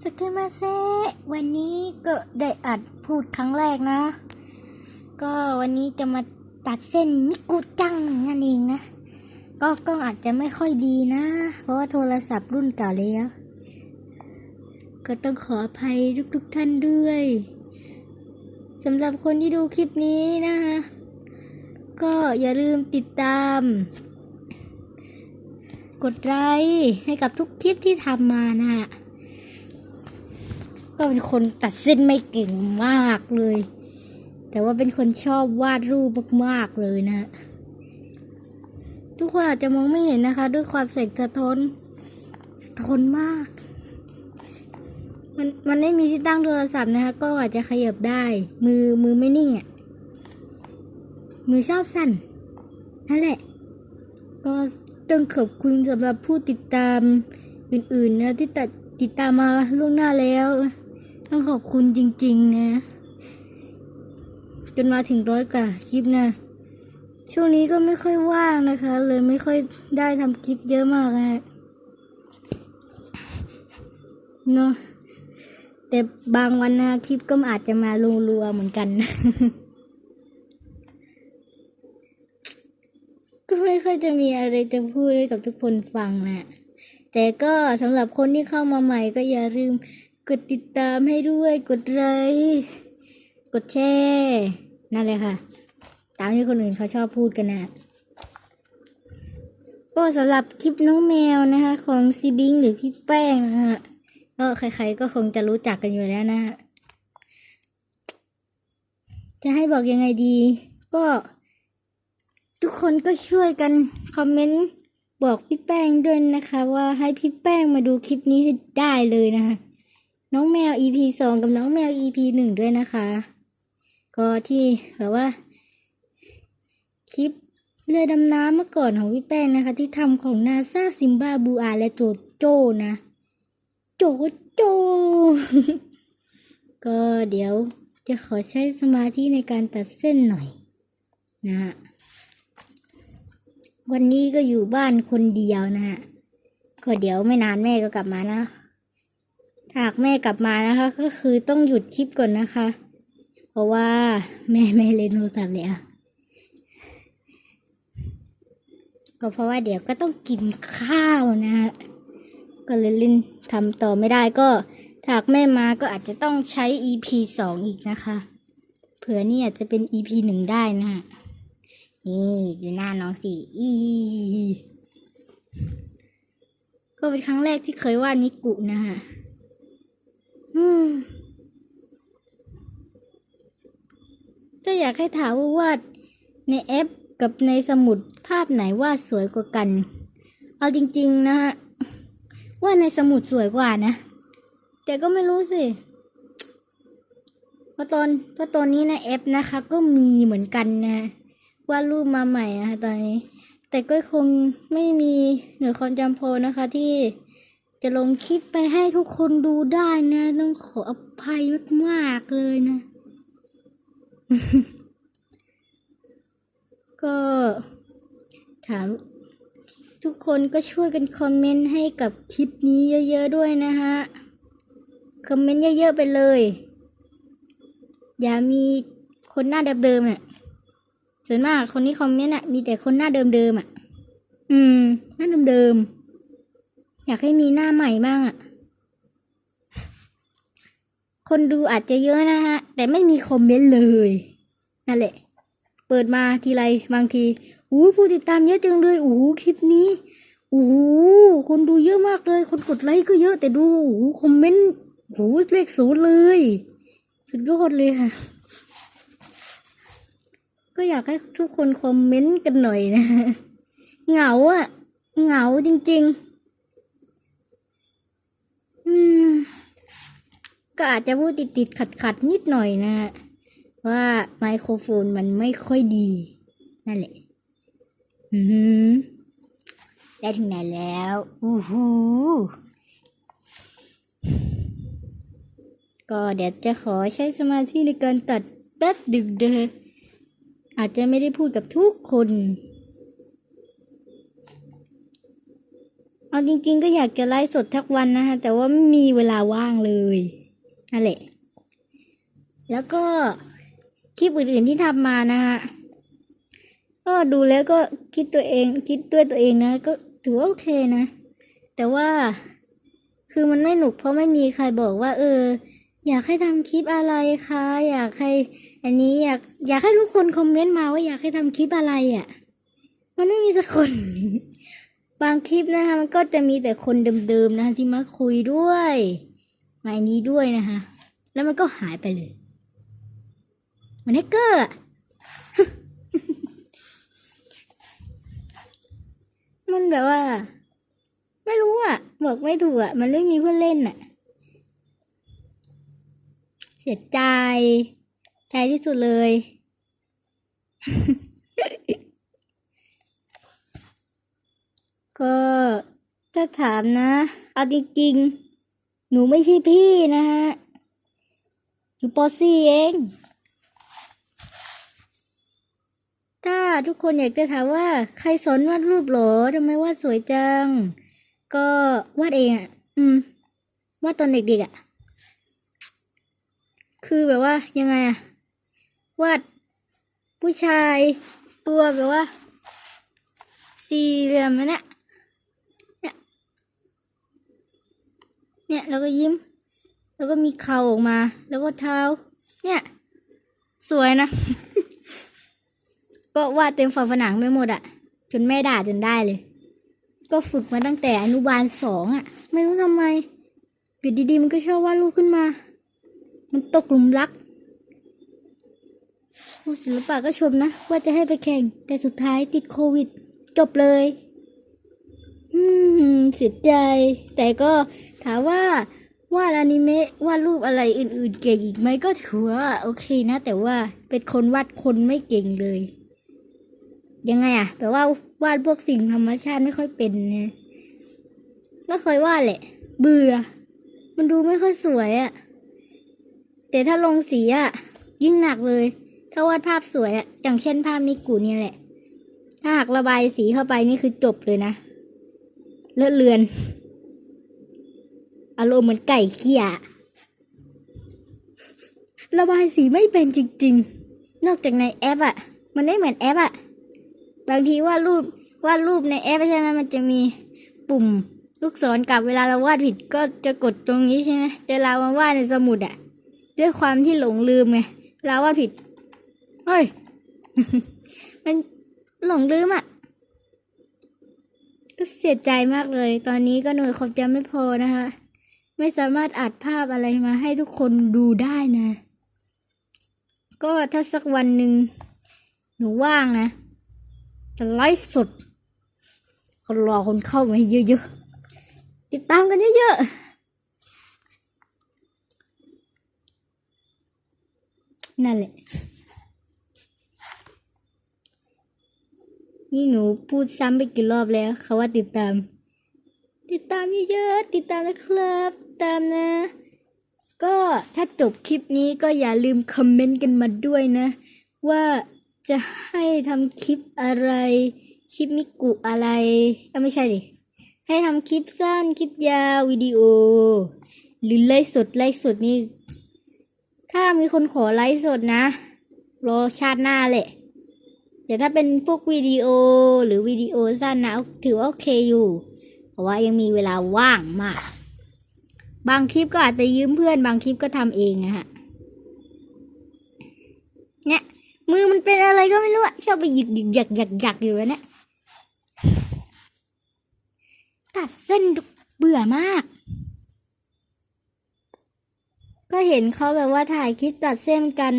สเกมาเซวันนี้ก็ได้อัดพูดครั้งแรกนะ ก็วันนี้จะมาตัดเส้นมิกุจังนั่นเองนะ ก็กล้องอาจจะไม่ค่อยดีนะ เพราะว่าโทรศัพท์รุ่นเก่าแล้ว ก็ต้องขออภัยทุกๆท่านด้วยสำหรับคนที่ดูคลิปนี้นะคะ ก็อย่าลืมติดตาม กดไลค์ให้กับทุกคลิปที่ทำมานะฮะ ก็เป็นคนตัดเส้นไม่เก่งมากเลย แต่ว่าเป็นคนชอบวาดรูปมากๆเลยนะ ทุกคนอาจจะมองไม่เห็นนะคะ ด้วยความแสงสะท้อนสะท้อนมาก มันมันไม่มีที่ตั้งโทรศัพท์นะคะ ก็อาจจะขยับได้ มือมือไม่นิ่งอะ่ะ มือชอบสั่นนั่นแหละ ก็ต้องขอบคุณสำหรับผู้ติดตามอื่นๆนะที่ตัดติดตามมาล่วงหน้าแล้ว ต้องขอบคุณจริง ๆ นะ จนมาถึงร้อยกว่าคลิปนะ ช่วงนี้ก็ไม่ค่อยว่างนะคะ เลยไม่ค่อยได้ทำคลิปเยอะมากนะเนาะแต่บางวันนะคลิปก็อาจจะมารัวๆเหมือนกัน ก็ไม่ค่อยจะมีอะไรจะพูดให้กับทุกคนฟังนะ แต่ก็สำหรับคนที่เข้ามาใหม่ก็อย่าลืม กดติดตามให้ด้วย กดไลค์กดแชร์นั่นเลยค่ะ ตามที่คนอื่นเขาชอบพูดกันนะก็สำหรับคลิปน้องแมวนะคะ ของซีบิงหรือพี่แป้งนะฮะก็ใครๆก็คงจะรู้จักกันอยู่แล้วนะฮะจะให้บอกยังไงดี ก็ ทุกคนก็ช่วยกันคอมเมนต์บอกพี่แป้งด้วยนะคะ ว่าให้พี่แป้งมาดูคลิปนี้ให้ได้เลยนะคะ น้องแมว EP สองกับน้องแมว EP หนึ่งด้วยนะคะ ก็ที่แบบว่า คลิปเรือดำน้ำเมื่อก่อนของพี่แป้งนะคะ ที่ทำของนาซาซิมบาบูอาและโจโจนะ โจโจ ก็เดี๋ยวจะขอใช้สมาธิในการตัดเส้นหน่อย นะฮะวันนี้ก็อยู่บ้านคนเดียวนะฮะก็เดี๋ยวไม่นานแม่ก็กลับมานะถ้า หากแม่กลับมานะคะ ก็คือต้องหยุดคลิปก่อนนะคะ เพราะว่าแม่ไม่เล่นโทรศัพท์แล้วก็เพราะว่าเดี๋ยวก็ต้องกินข้าวนะฮะก็เลยเล่นทำต่อไม่ได้ก็ถาหากแม่มาก็อาจจะต้องใช้ EP สองอีกนะคะ เผื่อนี่อาจจะเป็น EP หนึ่งได้นะฮะนี่ดูหน้าน้องสิอีก็เป็นครั้งแรกที่เคยวาดนิกุนะฮะ ถ้าอยากให้ถามว่าวาดในแอปกับในสมุดภาพไหนวาดสวยกว่ากัน เอาจริง ๆ นะฮะวาดในสมุดสวยกว่านะ แต่ก็ไม่รู้สิเพราะตอนเพราะตอนนี้ในแอปนะคะ ก็มีเหมือนกันนะวาดรูปมาใหม่นะคะตอนนี้ แต่ก็คงไม่มีเหนือความจำโพนะคะที่ จะลงคลิปไปให้ทุกคนดูได้นะ ต้องขออภัยมากๆเลยนะ ก็ถามทุกคนก็ช่วยกันคอมเมนต์ให้กับคลิปนี้เยอะๆด้วยนะฮะ คอมเมนต์เยอะๆไปเลย อย่ามีคนหน้าเดิมๆน่ะส่วนมากคนที่คอมเมนต์อะ มีแต่คนหน้าเดิมๆอะ อืม หน้าเดิมๆ อยากให้มีหน้าใหม่บ้างอะคนดูอาจจะเยอะนะฮะ แต่ไม่มีคอมเมนต์เลย นั่นแหละ เปิดมาทีไรบางทีอู้ผู้ติดตามเยอะจังเลยอู้คลิปนี้อู้คนดูเยอะมากเลย คนกดไลค์ก็เยอะแต่ดูอู้คอมเมนต์อู้เลขศูนย์เลย สุดยอดเลยค่ะ ก็อยากให้ทุกคนคอมเมนต์กันหน่อยนะ เหงาอะเหงาจริง ๆ อืม ก็อาจจะพูดติดติดขัดขัดๆนิดหน่อยนะว่าไมโครโฟนมันไม่ค่อยดี นั่นแหละ อือหือได้ถึงไหนแล้วอู้หูก็เดี๋ยวจะขอใช้สมาธิในการตัดแป๊บดึกเด้ออาจจะไม่ได้พูดกับทุกคน เอาจริง ๆ ก็อยากจะไลฟ์สดทักวันนะคะแต่ว่าไม่มีเวลาว่างเลยนั่นแหละ แล้วก็คลิปอื่นๆที่ทำมานะฮะก็ดูแล้วก็คิดตัวเอง คิดด้วยตัวเองนะ ก็ถือว่าโอเคนะ แต่ว่าคือมันไม่หนุกเพราะไม่มีใครบอกว่า เออ อยากให้ทำคลิปอะไรคะอยากให้ อันนี้อยากอยากให้ทุกคนคอมเมนต์มาว่าอยากให้ทำคลิปอะไรอะ่ะ มันไม่มีสักคน บางคลิปนะคะมันก็จะมีแต่คนเดิมๆนะคะที่มาคุยด้วยมาอันนี้ด้วยนะคะแล้วมันก็หายไปเลยเหมันแฮกเกอร์มันแบบว่า ไม่รู้อะ บอกไม่ถูกอะ มันไม่มีเพื่อนเล่นอะ เสียใจใจที่สุดเลย ก็ถ้าถามนะ เอาจริงๆ หนูไม่ใช่พี่นะฮะ อยู่ปสี่เอง ถ้าทุกคนอยากจะถามว่า ใครสอนวาดรูปหรอทำไมวาดสวยจัง ก็วาดเองอะ อืม วาดตอนเด็กๆอะ คือแบบว่ายังไงอะวาดผู้ชายตัวแบบว่า สี่เหลี่ยมอันเนี่ยเนี่ย เนี่ยแล้วก็ยิ้ม แล้วก็มีเข่าออกมา แล้วก็เท้า เนี่ย สวยนะ ก็วาดเต็มฝาผนังไปหมดอะจนแม่ด่าจนได้เลย ก็ฝึกมาตั้งแต่อนุบาลสองอะไม่รู้ทำไมอยู่ดีๆมันก็ชอบวาดรูปขึ้นมา มันตกหลุมรักครูศิลปะก็ชมนะ ว่าจะให้ไปแข่ง แต่สุดท้ายติดโควิด จบเลย อืมเสียใจ แต่ก็ ถามว่าวาดอนิเมะวาดรูปอะไรอื่นๆเก่งอีกไหมก็ถือว่าโอเคนะ แต่ว่าเป็นคนวาดคนไม่เก่งเลย ยังไงอะแปลว่าวาดพวกสิ่งธรรมชาติไม่ค่อยเป็นนะก็เคยวาดแหละ เบื่อ มันดูไม่ค่อยสวยอะแต่ถ้าลงสีอะยิ่งหนักเลย ถ้าวาดภาพสวยอะอย่างเช่นภาพมิกุเนี่ยแหละ ถ้าหากระบายสีเข้าไปนี่คือจบเลยนะเลอะเลือน อารมณ์เหมือนไก่เขี่ยระบายสีไม่เป็นจริง ๆ นอกจากในแอปอะมันไม่เหมือนแอปอะบางทีวาดรูปวาดรูปในแอปใช่ไหมมันจะมีปุ่มลูกศรกลับเวลาเราวาดผิดก็จะกดตรงนี้ใช่ไหมแต่เรามาวาดในสมุดอะด้วยความที่หลงลืมไงเราว่าผิดเฮ้ยมันหลงลืมอะ่ะก็เสียใจมากเลย ตอนนี้ก็หน่วยความจำไม่พอนะคะ ไม่สามารถอัดภาพอะไรมาให้ทุกคนดูได้นะ ก็ถ้าสักวันหนึ่งหนูว่างนะ จะไลฟ์สดคนรอคนเข้ามาเยอะๆ ติดตามกันเยอะๆ นั่นแหละ นี่หนูพูดซ้ำไปกี่รอบแล้วเขาว่าติดตาม ติดตามเยอะๆติดตามนะครับติดตามนะ ก็ถ้าจบคลิปนี้ก็อย่าลืมคอมเมนต์กันมาด้วยนะ ว่าจะให้ทำคลิปอะไร คลิปมิกุอะไรเอไม่ใช่ดิให้ทำคลิปสั้นคลิปยาววิดีโอ หรือไลฟ์สดไลฟ์สดนี่ถ้ามีคนขอไลฟ์สดนะ รอชาติหน้าแหละแต่ถ้าเป็นพวกวิดีโอหรือวิดีโอสั้นนะถือว่าโอเคอยู่ เพราะว่ายังมีเวลาว่างมาก บางคลิปก็อาจจะยืมเพื่อน บางคลิปก็ทำเองนะฮะเนี่ยมือมันเป็นอะไรก็ไม่รู้อะชอบไปหยิกหยิกหยักหยักหยักอยู่แล้วเนี่ยตัดเส้นเบื่อมาก ก็เห็นเขาแบบว่าถ่ายคลิปตัดเส้นกัน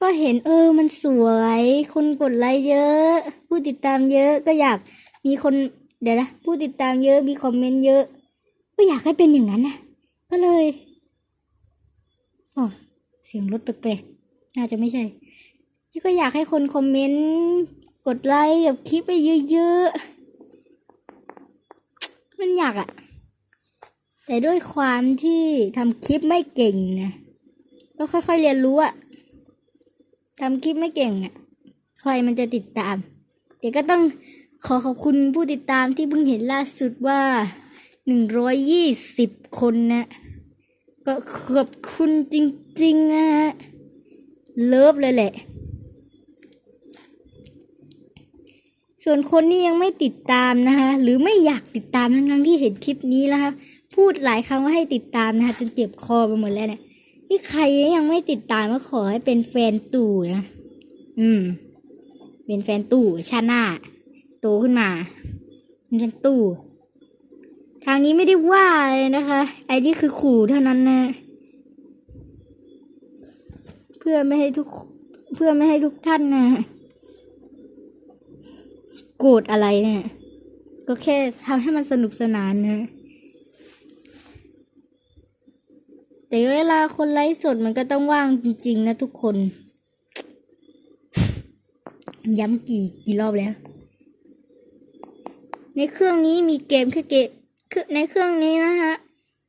ก็เห็นเออมันสวย คนกดไลค์เยอะ ผู้ติดตามเยอะก็อยากมีคน เดี๋ยวนะผู้ติดตามเยอะมีคอมเมนต์เยอะ ก็อยากให้เป็นอย่างนั้นนะก็เลยโอ้เสียงรถแปลกๆน่าจะไม่ใช่ที่ก็อยากให้คนคอมเมนต์กดไลค์กับคลิปไปเยอะๆมันอยากอะแต่ด้วยความที่ทำคลิปไม่เก่งนะก็ค่อยๆเรียนรู้อะทำคลิปไม่เก่งอะใครมันจะติดตาม เดี๋ยวก็ต้อง ขอขอบคุณผู้ติดตามที่เพิ่งเห็นล่าสุดว่าหนึ่งร้อยยี่สิบคนนะ ก็ขอบคุณจริงๆนะฮะ เลิฟเลยแหละ ส่วนคนที่ยังไม่ติดตามนะคะ หรือไม่อยากติดตามทั้งๆที่เห็นคลิปนี้แล้วครับพูดหลายครั้งว่าให้ติดตามนะคะจนเจ็บคอไปหมดแล้วเนี่ยที่ใครยังไม่ติดตามก็ขอให้เป็นแฟนตู่นะ อืม เป็นแฟนตู่ชาหน้า โตขึ้นมาเป็นตู่ทางนี้ไม่ได้ว่าเลยนะคะ ไอ้นี่คือขู่เท่านั้นนะ เพื่อไม่ให้ทุก เพื่อไม่ให้ทุกท่านนะโกรธอะไรเนี่ยก็แค่ทำให้มันสนุกสนานนะ แต่เวลาคนไลฟ์สดมันก็ต้องว่างจริง ๆ นะทุกคน ย้ำกี่กี่รอบแล้ว ในเครื่องนี้มีเกมแค่เกมคือในเครื่องนี้นะฮะ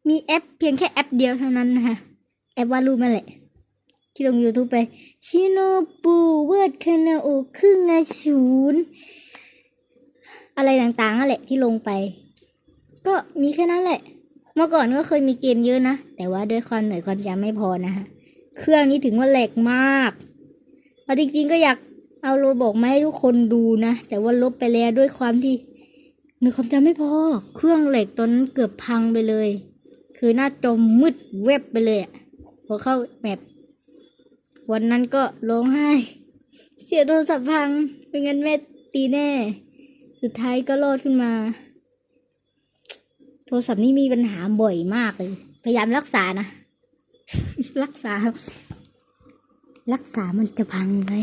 มีแอปเพียงแค่แอปเดียวเท่านั้นนะคะแอปวาดรูปนั่นแหละ ที่ลง YouTube ไปชิโนบูเวิร์ดคานาโอครึ่งอาชูนอะไรต่างๆนั่นแหละที่ลงไป ก็มีแค่นั้นแหละ เมื่อก่อนก็เคยมีเกมเยอะนะ แต่ว่าด้วยความเหนื่อยความจำไม่พอนะฮะ เครื่องนี้ถึงว่าแหลกมากเอาจริงๆก็อยากเอาโรบอกมาให้ทุกคนดูนะ แต่ว่าลบไปแล้วด้วยความที่ หนื่อความจำไม่พอ เครื่องเหล็กตอนนั้นเกือบพังไปเลย คือหน้าจอมืดเว็บไปเลยอะพอเข้าแมปวันนั้นก็ร้องไห้ เสียโทรศัพท์พังเป็นงั้นแม่ตีแน่ สุดท้ายก็รอดขึ้นมา โทรศัพท์นี่มีปัญหาบ่อยมากเลย พยายามรักษานะ รักษา รักษามันจะพังไหม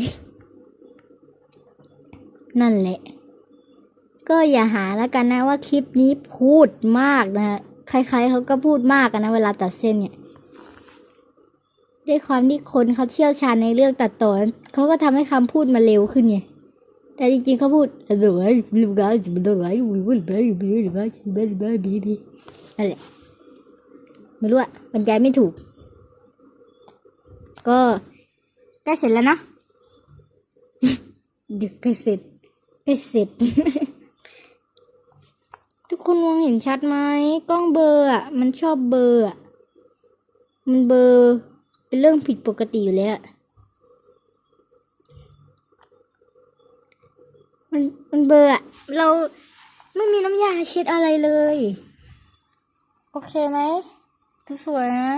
นั่นแหละ ก็อย่าหาแล้วกันนะว่าคลิปนี้พูดมากนะใครๆเขาก็พูดมากกันนะเวลาตัดเส้นเนี่ยด้วยความที่คนเขาเชี่ยวชาญในเรื่องตัดต่อเขาก็ทำให้คำพูดมาเร็วขึ้นไงแต่จริงๆเขาพูดแบบว่าลืมกันจะเป็นตัวไรอยู่บนแบบอยู่บนแบบแบบแบบบีบีนั่นแหละไม่รู้อะบรรยายไม่ถูก ก็ใกล้เสร็จแล้วเนาะเดี๋ยวใกล้เสร็จใกล้เสร็จทุก คนมองเห็นชัดไหมกล้องเบอร์อะมันชอบเบอร์อะมันเบอร์เป็นเรื่องผิดปกติอยู่แล้วมันมันเบอร์อะเราไม่มีน้ำยาเช็ดอะไรเลย โอเคไหมสวยนะ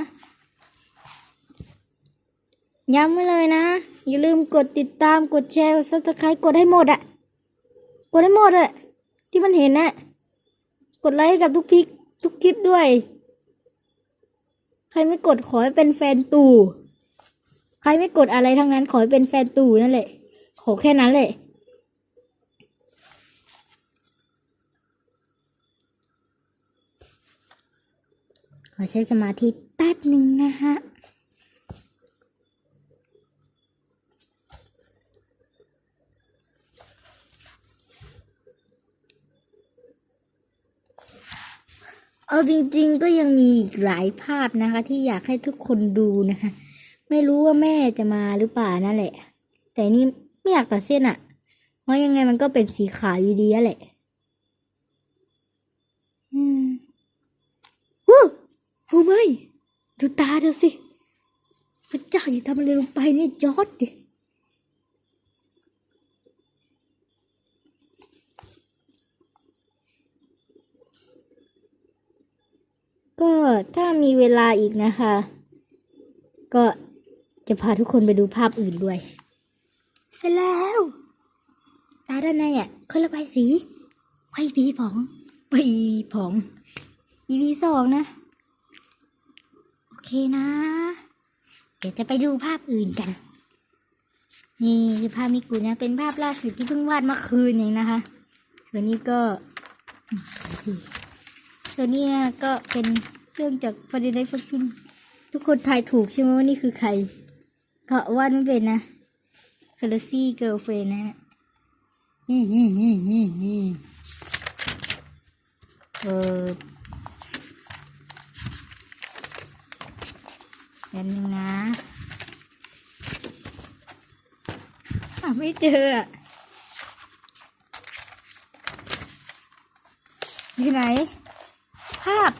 ย้ำไว้เลยนะ อย่าลืมกดติดตามกดแชร์กดซับสไครต์กดให้หมดอะกดให้หมดอะที่มันเห็นอะ กดไลค์กับทุกพิกทุกคลิปด้วย ใครไม่กดขอให้เป็นแฟนตู่ใครไม่กดอะไรทั้งนั้น ขอให้เป็นแฟนตู่นั่นแหละ ขอแค่นั้นแหละขอใช้สมาธิแป๊บหนึ่งนะฮะ เอาจริงๆก็ยังมีอีกหลายภาพนะคะ ที่อยากให้ทุกคนดูนะคะ ไม่รู้ว่าแม่จะมาหรือเปล่านั่นแหละ แต่นี่ไม่อยากตัดเส้นอะเพราะยังไงมันก็เป็นสีขาวอยู่ดีแหละ อืมวู้หูไม่ดูตาเธอสิพระเจ้าอย่าทำอะไรลงไปเนี่ยจอดดิ ก็ ถ้ามีเวลาอีกนะคะ ก็จะพาทุกคนไปดูภาพอื่นด้วย เสร็จแล้ว ตาด้านในอะเคยระบายสีไว้บีผองไว้บีผองอีบีสองนะ โอเคนะ เดี๋ยวจะไปดูภาพอื่นกัน นี่คือภาพมิกุนะ เป็นภาพล่าสุดที่เพิ่งวาดเมื่อคืนเองนะคะ ส่วนนี้ก็ส่วนนี้นะก็เป็น เรื่องจากฟ r ร d ไ y ฟ r กิน ทุกคนทายถูกใช่ไหมว่านี่คือใครก็วาดไม่เป็นนะคาร์ซี่เกิร์ลเฟรนนะฮะฮีฮีฮีฮีฮีเออแป๊บนึงนะอะไม่เจออะอยู่ไหน ภาพ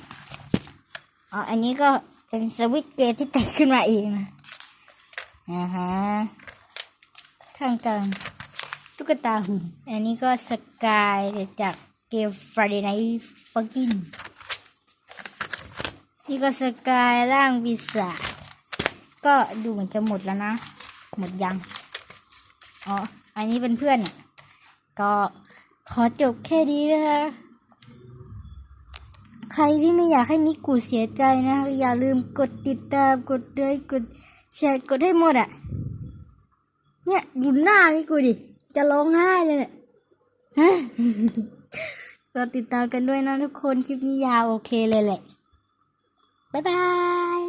อ๋อ อันนี้ก็เป็นสวิตเกตที่แตกขึ้นมาเองนะอ่ฮะข้างกลางตุ๊กตาหุ่น อันนี้ก็สกายจากเกม Friday Night Fucking นี่ก็สกายร่างวิสาก็ดูเหมือนจะหมดแล้วนะ หมดยัง อ๋อ อันนี้เป็นเพื่อนก็ขอจบแค่นี้นะคะ ใครที่ไม่อยากให้มิกูเสียใจนะ อย่าลืมกดติดตามกดเลยกดแชร์กดให้หมดอะ เนี่ยดูหน้ามิกูดิ จะร้องไห้เลยเนี่ยฮะก็ติดตามกันด้วยนะทุกคนคลิปนี้ยาวโอเคเลยแหละ บ๊ายบาย